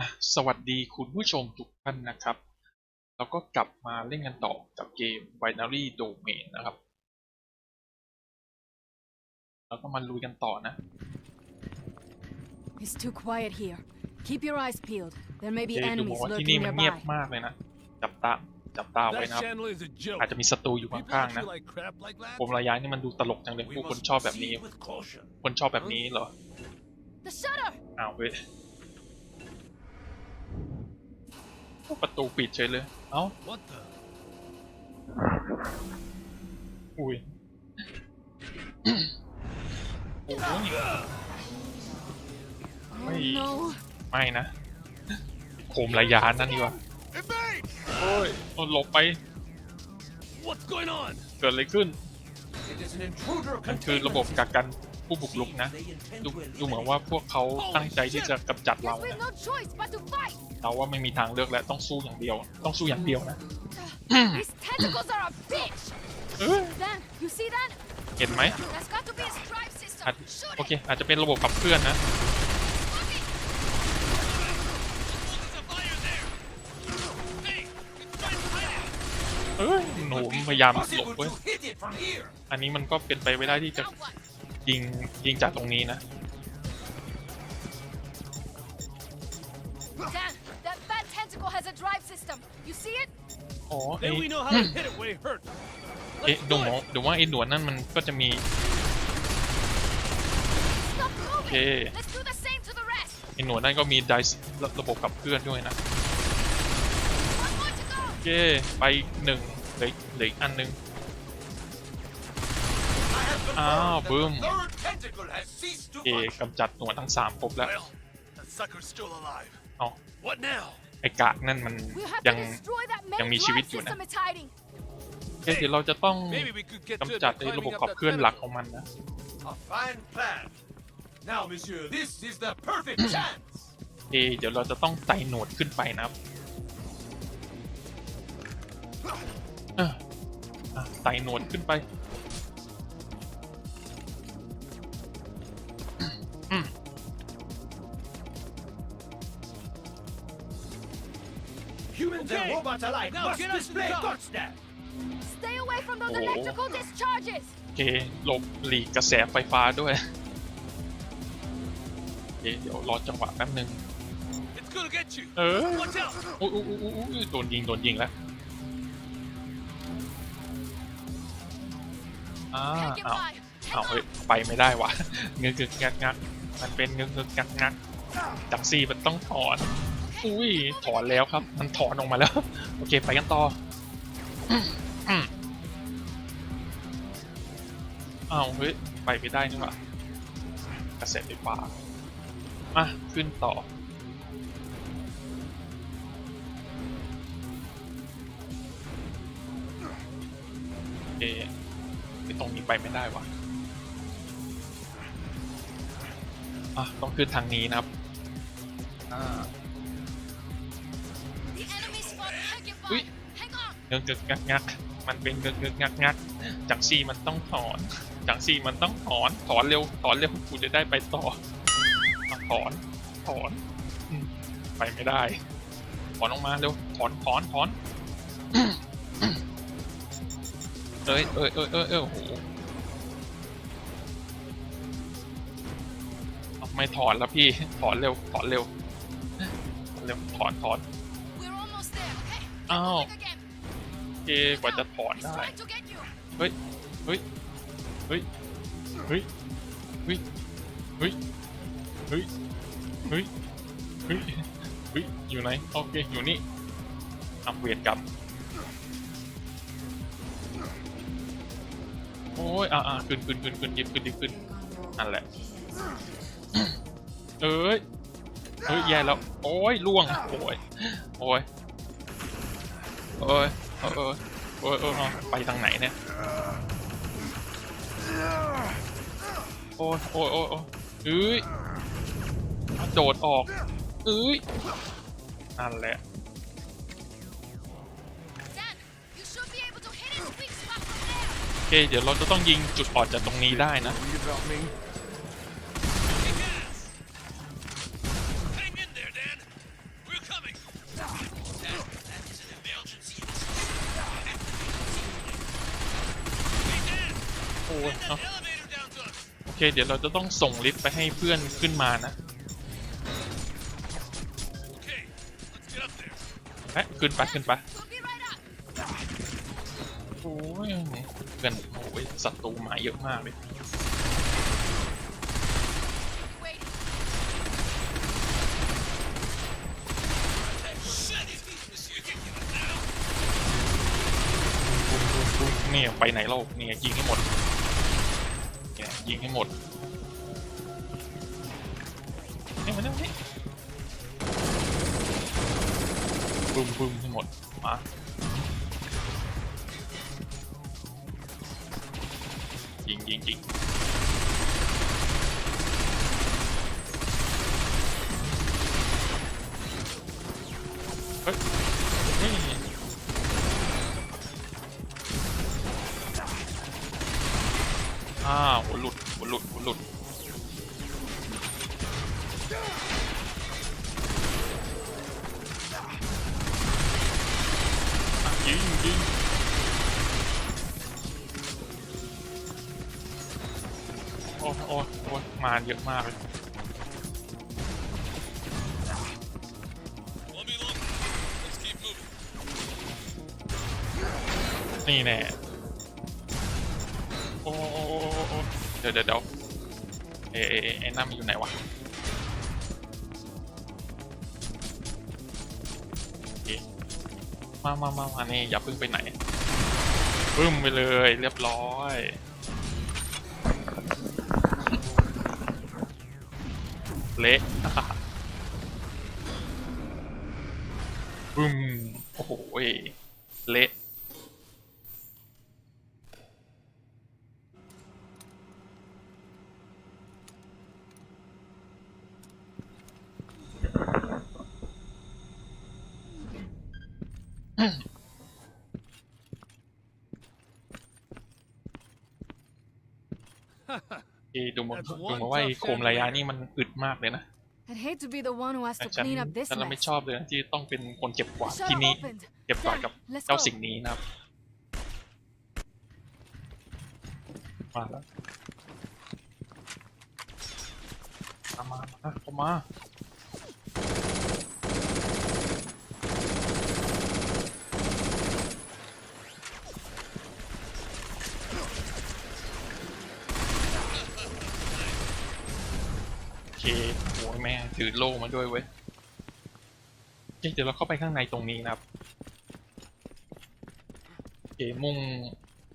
อะสวัสดีคุณผู้ชมทุกท่านนะครับเราก็กลับมาเล่นกันต่อกับเกม Binary Domain นะครับ แล้วก็มาลุยกันต่อนะ It's too quiet here. Keep your eyes peeled. There may เจ be ดูบอก enemies ว่าที่นี่ lurking มันเงียบ nearby. มากเลยนะ จับตา จับตาไว้ That นะครับ channel is a joke. อาจจะมีศัตรูอยู่ People ข้างๆ treat นะ you like crap like that? ผมระยะนี่มันดูตลกจังเลย We ผู้คน must ชอบแบบนี้ proceed with caution. คนชอบแบบนี้เหรอ The shutter! อ้าวเว้ย ประตูปิดเฉยเลย เอ้า What the? อุ้ยโอ้ย Oh Wait. no. ไม่นะ โคมระยะนั่นดีกว่า Evade! โอ้ยโดนหลบไป What's going on? เกิดอะไรขึ้น It is an intruder มันคือระบบกักกัน ผู้บุกรุกนะดูดูเหมือนว่าพวกเขาตั้งใจที่จะกำจัดเรา Guess we've นะ no choice but to fight. เราว่าไม่มีทางเลือกแล้วต้องสู้อย่างเดียว ต้องสู้อย่างเดียวนะ These tentacles are a bitch. เอ้ย Dan, you see that? เห็นไหม That's got to be a stripe system. อาจ Shoot โอ it. เค อาจจะเป็นระบบขับเคลื่อนนะ Look it. เอ้ยหนูพยายามหลบ possible เว้ย to hit it from here. อันนี้มันก็เป็นไปไม่ได้ที่จะ Now what? ยิงยิงจากตรงนี้นะ Dan, that fat tentacle has a drive system. You see it? อ๋อไอ้ Then we know how to hit it where it hurts. เอ๊ะ Let's ดู do หมอ it. ดูว่าไอ้หนวดนั่นมันก็จะมี Stop moving. Okay. Let's do the same to the rest. ไอ้หนวดนั่นก็มีไดส์ระบบขับเคลื่อนด้วยนะ One more to go. โอเค ไปอีกหนึ่งเหลือเหลืออีกอันหนึง I have Ah, confirmed that boom. the third tentacle has ceased to โอเค function. กำจัดหนวดทั้งสามครบแล้ว Well, that sucker's still alive. เอา What now? ไอ้กากนั่นมัน We'll have ยั to ง destroy that main ยังมีชีวิต drive อยู่นะ system it's hiding. โอเคเดี๋ยวเราจะต้อง Maybe we could get to it กำจัด by ไอ้ระบบ climbing ขั up บ that เคลื่อนหลักข tentacle. องมันนะ A fine plan. Now, monsieur, this is the perfect chance. โอเคเดี๋ยวเราจะต้องไต่หนวดขึ้นไปนะครับเอ้ออะไต่หนวดขึ้นไป robots alike Now must get us to the display top. God snap. Stay away from those Oh. electrical discharges. โอเคหลบหลีกกระแสไฟฟ้าด้วยโอเคเดี๋ยวรอจังหวะแป๊บนึง It's gonna get you. เออ Watch out. อุ้ยอุ้ยอุ้ยอุ้ยโดนยิงโดนยิงแล้วอ้า Can't get อ้าว by. อ้าว Hang เฮ้ย on. ไปไม่ได้วะเงึกงึกงักงักมันเป็นเงึกงึกงักงักจากซีมันต้องถอน อุ้ยถอนแล้วครับ มันถอนออกมาแล้ว โอเคไปกันต่ออืมอืมอ้าวเฮ้ยไปไม่ได้นี่หว่ากระแสไฟฟ้ามาขึ้นต่อเอะไอตรงนี้ไปไม่ได้วะอะต้องขึ้นทางนี้นะครับอ่า can't get by. Ui. Hang on. เงึกเงึกงักงักมันเป็นเงึกเงึกงักงักจังซีมันต้องถอน จังซีมันต้องถอน ถอนเร็ว ถอนเร็วกูจะได้ไปต่อ ถอน ถอน ไปไม่ได้ ถอนออกมาเร็ว ถอน ถอน ถอนเอ้ยเอ้ยเอ้ยเอ้ยเอ้ยโอ้โหไม่ถอนแล้วพี่ ถอนเร็ว ถอนเร็วเร็ว ถอน ถอน okay? Get Ow. moving again. โอเคกว่าจะถอน He's ได้ trying to get you. เฮ้ย เฮ้ย เฮ้ย เฮ้ย เฮ้ย เฮ้ย เฮ้ย เฮ้ย เฮ้ย เฮ้ย อยู่ไหน โอเค อยู่นี่ทำเวรกรรม โอ้ย อ่าอ่าขึ้นขึ้นขึ้นขึ้นยิบขึ้นยิบขึ้นนั่นแหละ เอ้ย เฮ้ย แย่แล้ว โอ้ยล่วง โอ้ย โอ้ย โอ้ยเออเออโอ้ยเออเอาไปทางไหนเนี่ย โอ้ยโอ้ยโอ้ยอ้ยเอ้ยโดดออกเอ้ยนั่นแหละโอเคเดี๋ยวเราจะต้องยิงจุดอ่อนจากตรงนี้ได้นะ เค เดี๋ยวเราจะต้องส่งลิฟต์ไปให้เพื่อนขึ้นมานะ Okay, let's get up there. เอ๊ะขึ้นไปขึ้นไป We'll be right up. โอ้ยเพื่อนโอ้ยศัตรูมาเยอะมากเลย Wait. Shit! Monsieur, get you now. ปุ๊บปุ๊บปุ๊บเนี่ยไปไหนเราเนี่ยยิงให้หมดเนี่ ยิงให้หมดนี่มาเนี่ยมาเนี่ยบึ้มบึ้มให้หมด มายิงยิงยิงเฮ้ย เยอะมากเลยนี่แน่โอ้โอ้โอ้โอ้โอ้เดี๋ยวเดี๋ยวเดี๋ยวเอเอเอ๊ะไอ้นั่มันอยู่ไหนวะมามามามานี่อย่าเพิ่งไปไหนปึ้มไปเลยเรียบร้อย เละปึ้มโอ้โหเละ ที่ดูเหมาดูเหมาว่าไอ้โคมระยะนี่มันอึดมากเลยนะ I'd hate to be the one who has แต่ to ฉัน clean up this ฉันไม่ mess. ชอบเลยนะที่ต้องเป็นคนเก็บกวาด The ที่ shuttle นี่ opened. เก็บกวาดกับ There, let's เจ้า go. สิ่งนี้นะครับมาแล้วมามามาเข้ามา โอเคโอ้ยแม่ง ถือโล่มาด้วยเว้ยโอเคเดี๋ยวเราเข้าไปข้างในตรงนี้นะครับโอเคมุ่ง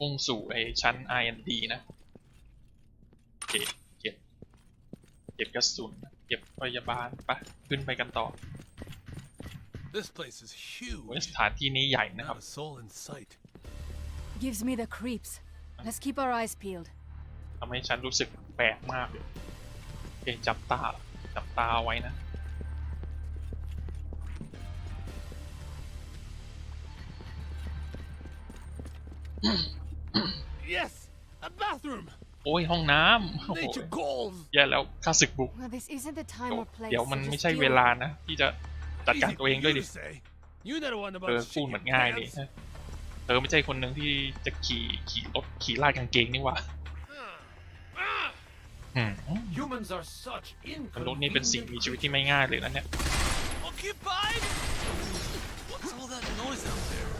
มุ่งสู่ไอชั้น R&D นะโอเคเก็บเก็บกระสุนเก็บพยาบาลปะขึ้นไปกันต่อ This place is โอ้ย huge. สถานที่นี้ใหญ่นะครับ Not a soul in sight. Gives me the creeps. Let's keep our eyes peeled. ทำให้ฉันรู้สึกแปลกมากเลยโอเคจับตา จับตาเอาไว้นะ Yes, a bathroom. โอ้ยห้องน้ำโอ้โห Nature goals. แย่แล้วข้าศึกบุก Well, this isn't the เดี๋ time ยว or place. เดี๋ยว so มัน just ไม่ใช่ deal เว with ลา it. นะ ที่จะจัดการ Easy ตัวเอง for ด้วย you ดิ to say. You know the one เอ about อพูด shitting เหมือน your ง่ายดิ pants. เธอไม่ใช่คนหนึ่งที่จะขี่ขี่รถขี่ลาดกางเกงนี่หว่า Ah, อืม Humans are such มนุษย์นี่เป็นสิ่งมีชีวิตที่ไม่ง่ายเลยนะเนี่ย occupied? What's all that noise out there?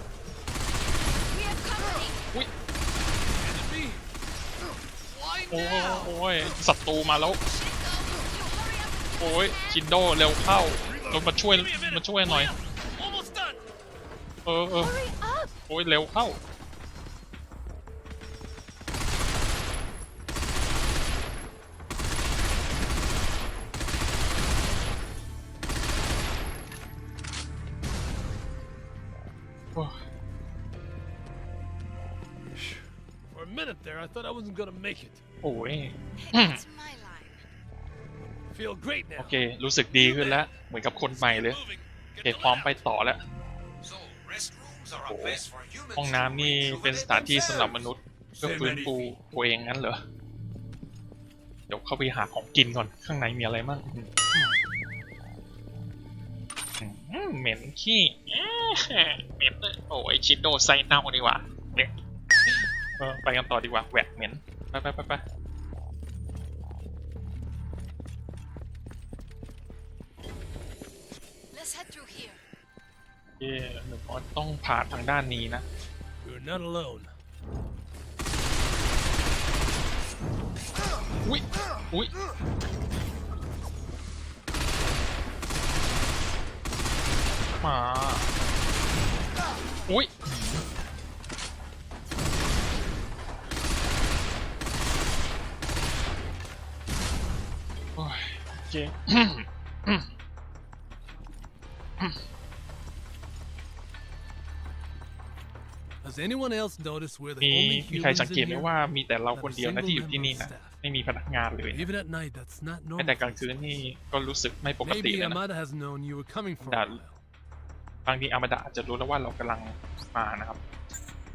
We have company. Enemy? Why โอ้ now? โอ้ยศัตรูมาแล้ว Shingo, you hurry up. โอ้ยชินโดเร็วเข้าเรามาช่วย Give me a minute. มาช่วยหน่อย Hurry up. Almost done. เออเออ Hurry up. โอ้ยเร็วเข้า there, I thought I wasn't gonna make it. โอ้ย That's my line. Feel great โอ now. เค รู้สึกดีขึ้นแล้ว เหมือนกับคนใหม่เลย Moving. โอ Get เค the พร้อม lab. ไปต่อแล้ว So, restrooms are Oh. a place for humans ห้องน้ำนี่ to เป็นสถานที่สำหรับมนุษย์ เพื่อ Say ฟื้น many ฟู feet. ตัวเองงั้นเหรอ เดี๋ยวเข้าไปหาของกินก่อน ข้างในมีอะไรมั่งอืมอืมเหม็นขี้อื้อเหม็นเลยโอ้ยชินโดไซเน่าดีกว่า เด็กเออไปกันต่อดีกว่าแหวกเหม็นไปไปไปไป Let's head through here. เย่หนึ่งออนต้องผ่านทางด้านนี้นะ You're not alone. อุ้ยอุ้ยมาอุ้ยโอ้ยโอ เค Has anyone else noticed we're the มี only มีใคร humans สังเกต in ไหม here? ว่ามีแต่เราคนเดียวนะที่อยู่ที่นี่นะไม่มีพนักงานเลยนะ Even at night, that's not แม้แต่ normal. กลางคืนนี่ก็รู้สึกไม่ปกติ Maybe เลยนะ Amada has known you were coming for a That- while. บางทีอามาดะอาจจะรู้แล้วว่าเรากำลังมานะครับ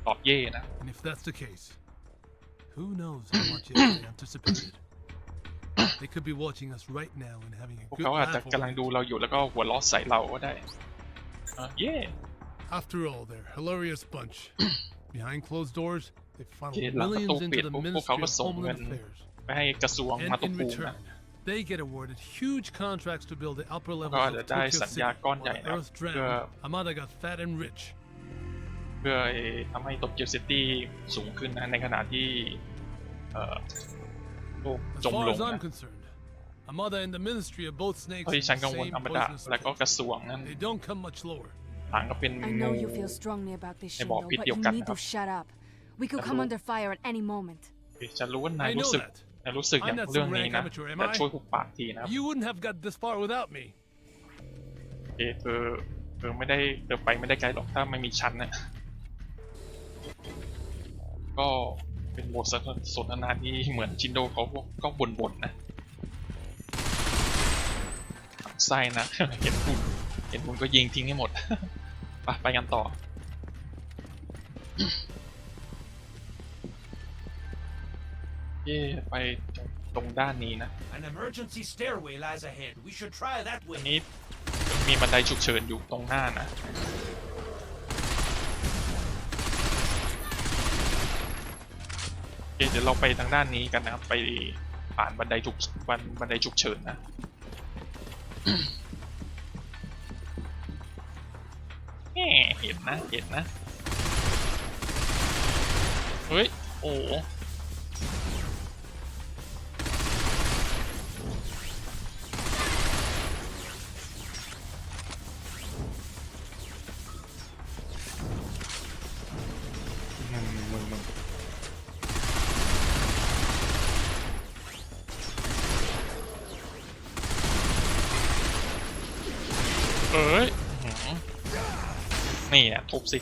ตอบเย่นะ And if that's the case, who knows how much it they anticipated? They could be watching us right now and having a พวก good เขาอาจจะ laugh กำลัง over ดู it. เราอยู่แล้วก็หัวเราะใส่เราก็ได้เอ่อเย่ After all, they're a hilarious bunch. Behind closed doors, they funnel Okay, lang millions katupid. into the Puk- Ministry pukao of song Homeland man. Affairs. ไปให้กระทรวงมา And ตุ in ภูมิ return, นะ they get awarded huge contracts to build the upper levels ก็ of จะได้ Tokyo สัญ City. ญาก้อน While ใหญ่ the นะครับ Earth เพื่อ drowned, Amada got fat and rich. เพื่อทำให้โตเกียวซิตี้สูงขึ้นนะ ในขณะที่เอ่อโลก As จม far ลง as I'm นะ concerned, Amada and the Ministry are both snakes เพราะ in ที่ฉัน the กังวล same อามาดะ poisonous และก็ snake. กระทรวงนั้น They don't come much lower. ต่างก็เป็น I งู know you feel strongly about this, Eh, บอก Shindo, ผิด but เดียว you กัน need นะครับ to shut up. We could come Hello. under fire at any moment. ฉันรู้ว่านาย I รู้ know สึก that. นายรู้สึกอย่าง I'm not เรื่อง some นี้ rank นะ amateur, am แต่ I? ช่วยหุบปากทีนะครับ You wouldn't have got this far without me. เอเธอเธอไม่ได้เธอไปไม่ได้ไกลหรอกถ้าไม่มีฉันนะก็ เป็นบทสนทนาที่เหมือนจินโดเขาก็บ่นๆนะหมั่นไส้นะ เห็นคุณเห็นคุณก็ยิงทิ้งให้หมด ไปไปกันต่อ เย่ไปตรงด้านนี้นะ An emergency stairway lies ahead. We should try that อัน way. นี้มีบันไดฉุกเฉินอยู่ตรงหน้านะ โอ เคเดี๋ยวเราไปทางด้านนี้กันนะครับไปผ่านบันไดฉุกบันบันไดฉุกเฉินนะแหม่เห็นนะเห็นนะ เฮ้ย โอ้ ทุบสิ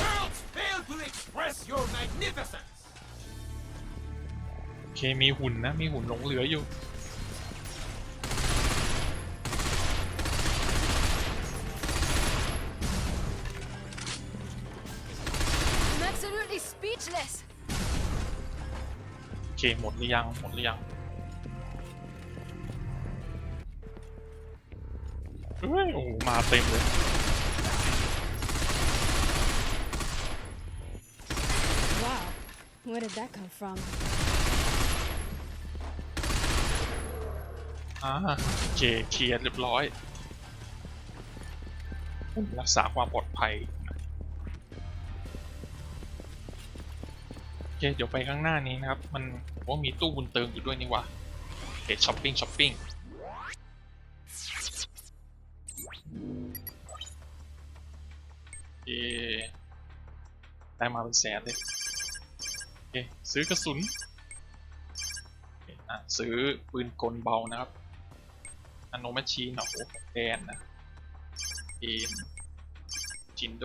Worlds fail to express your magnificence. โอเค มีหุ่นนะ มีหุ่นหลงเหลืออยู่ I'm absolutely speechless. โอเค หมดหรือยัง หมดหรือยังเฮ้ย โอ้โหมาเต็มเลย where did that come from? อ่าโอเคเคลียร์เรียบร้อยรักษาความปลอดภัยโอเคเดี๋ยวไปข้างหน้านี้นะครับ มันว่ามีตู้บุญเติมอยู่ด้วยนี่ว่าโอเคช้อปปิ้งช้อปปิ้งโอเคได้มาเป็นแสนเลย เคซื้อกระสุนอะซื้อปืนกลเบานะครับอโนมาชีนโอ้โหแดนนะเอนจินโด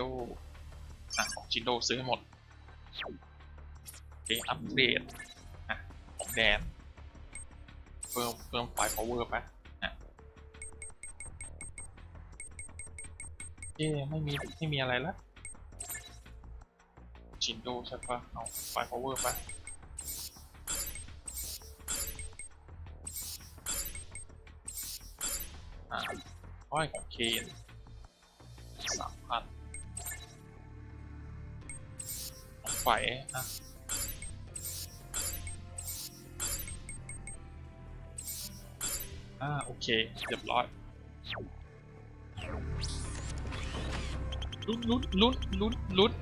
อะของจินโดซื้อให้หมดโอเคอัปเกรดอะของแดนเพิ่มเพิ่มไฟ power ไปอะเอ๊ไม่มีไม่มีอะไรแล้ว ชินดูใช่ปะเอาไฟพาวเวอร์ไปอ่าร้อยของเคนสามพันของไฟนะอ่าโอเคเรียบร้อยลุ้นลุ้นลุ้นลุ้นลุ้น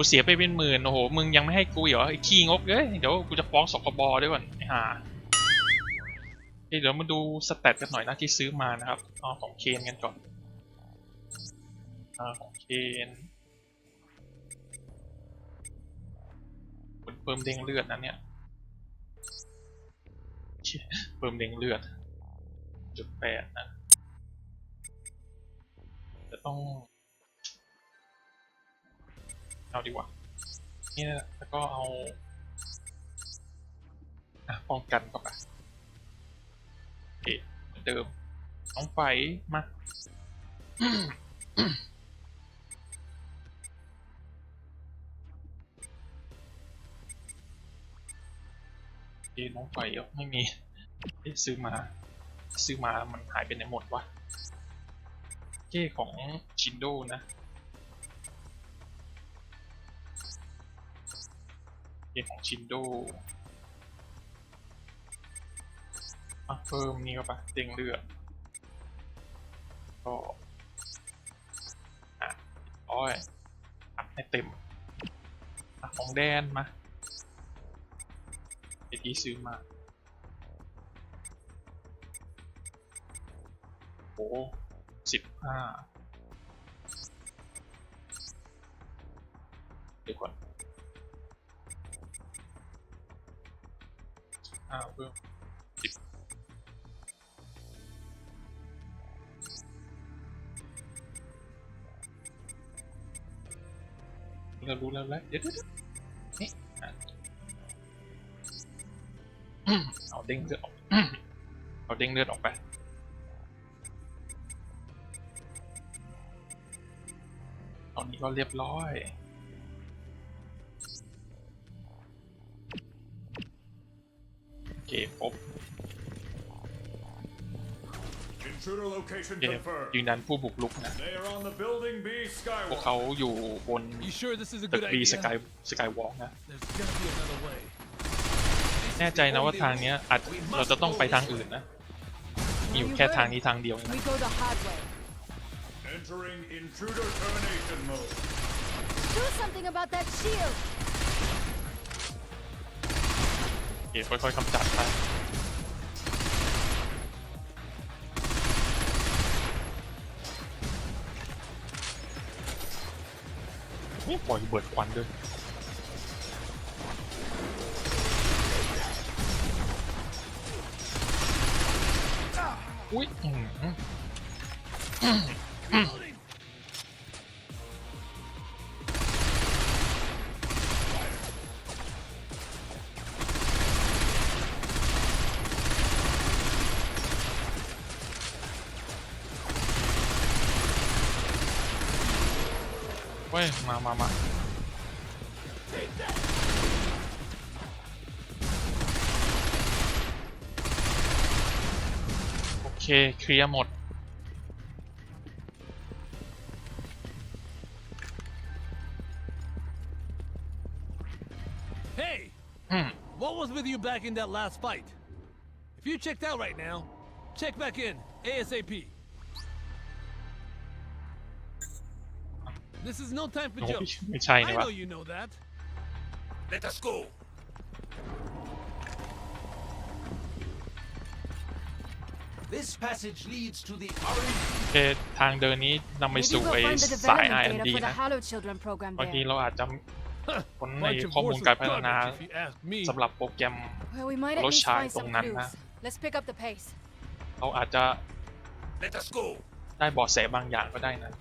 กูเสียไปเป็นหมื่นโอ้โห มึงยังไม่ให้กูอีกเหรอไอ้ขี้งกเอ้ย เดี๋ยวกูจะฟ้องสคบด้วยก่อนไอ้ห่าเดี๋ยวมาดูสเตตกันหน่อยนะที่ซื้อมานะครับเอาของเคนกันก่อนอ่าของเคนเพิ่มเด้งเลือดนะเนี่ยเชี่ยเพิ่มเด้งเลือดจุดแปดนะจะต้อง เอาดีกว่า เนี่ยแล้วก็เอาอะป้องกันก็ไปโอเคเหมือนเดิมน้องไฟมาโอเคน้องไฟไม่มีเอ๊ะซื้อมา ซื้อมามันหายไปไหนหมดวะเก้ของชินโดนะ เก้ของชินโดอะเพิ่มนี่ก็ปะเด้งเลือดก็อะอ้อยอัดให้เต็มอะของแดนมาไอที่ซื้อมาโอ้สิบห้าเดี๋ยวก่อน อ่าเพิ่มเรารู้แล้วแล้วเดี๋ยวเดี๋ยวเดี๋ยวนี่อะอืมเอาเด้งเลือดออกเอาเด้งเลือดออกไปตอนนี้ก็เรียบร้อย เคครบ Intruder location โอเค confirmed. ยืนยันผู้บุกลุกนะ They are on the building B พวก skywalk. เขาอยู่บน You sure this is a ตึก good บีส idea? กายสกายวอล์กนะ There's gotta be another way. แน่ใจนะว่าทางเนี้ยอาจเราจะต้องไปทางอื่นนะ มีอยู่แค่ทางนี้ทางเดียวเองนะ We go the hard way. Entering intruder termination mode. Do something about that shield. โอเคค่อยๆกำจัดไปไม่ปล่อยเบิดควันด้วยอุ้ย เค เคลียร์หมด Hey, อืม what was with you back in that last fight? If you checked out right now, check back in ASAP. This is no time for โอ้ jokes. ไม่ใช่ I นะวะ know you know that. Let us go. This passage leads to the orange โอเคทางเดินนี้นำไป Maybe สู่ we'll ไอ้ find the สาย development R&D data for the นะ Hallowed Children program บางที there. เราอาจจะค้นใน Bunch of ข้อมูล worthless การพัฒนา garbage, if you ask me. สำหรับโปรแกรม Well, we might at Lối least trái find tông some nắn clues. ha. Let's pick up the pace. เราอาจจะ Let us go. ได้เบาะแสบางอย่างก็ได้นะ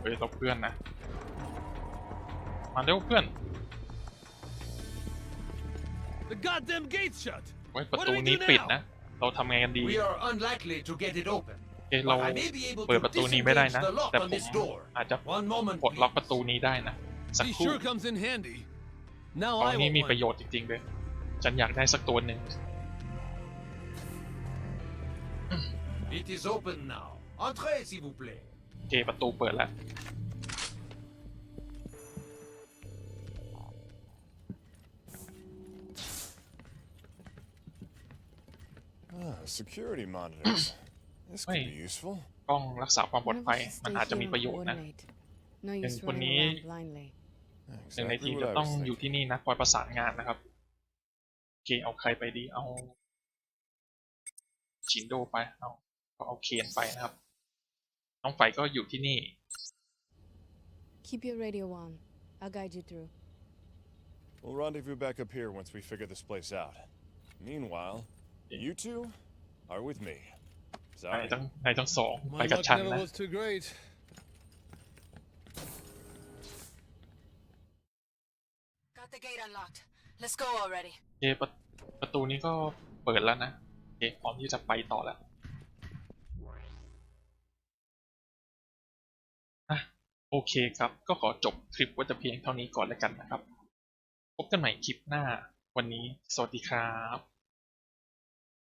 เคมาอืมอืมเอาเอ้ยเราเพื่อนนะ มาเร็วเพื่อน The goddamn gate's shut. ไว้ประตูนี้ปิดนะ เราทำไงกันดี We are unlikely to get it open. โอเคเรา But I may be able เปิด to ประตูนี้ไม่ได้ disengage นะ the lock แต่ on ผม this door. อาจจะ One moment. ปลดล็อก please. ประตูนี้ได้นะ สัก He ครู่ sure comes in handy. Now ตอน I นี้ want มี one. ประโยชน์จริงๆเลยฉันอยากได้สักตัวหนึ่ง It is open now. Entrez, s'il vous plaît. โอเคประตูเปิดแล้ว Ah, security monitors. this could be Wait. useful. กล้องรักษาความปลอด Why ภัย don't we มัน stay อาจจะ here มี and ประโยชน์นะ coordinate? No หนึ่ง use คน running นี้ around blindly. หนึ่งใน Exactly ทีม what จะ I ต้อง was อยู่ thinking. ที่นี่นะคอยประสานงานนะครับโอเคเอาใครไปดีเอาชินโดไปเอาก็เอาเคนไปนะครับน้ องไฟก็อยู่ที่นี่ Keep your radio on. I'll guide you through. We'll rendezvous back up here once we figure this place out. Meanwhile, you two are with me. นาย Sorry. ทั้งนายทั้งสองไป My กับ luck ฉัน never นะ was too great. Got the gate unlocked. Let's go already. โอเคประประตูนี้ก็เปิดแล้วนะโอเคพร้อมที่จะไปต่อแล้ว โอเคครับ ก็ขอจบคลิปไว้แต่เพียงเท่านี้ก่อนแล้วกันนะครับ พบกันใหม่คลิปหน้า วันนี้ สวัสดีครับ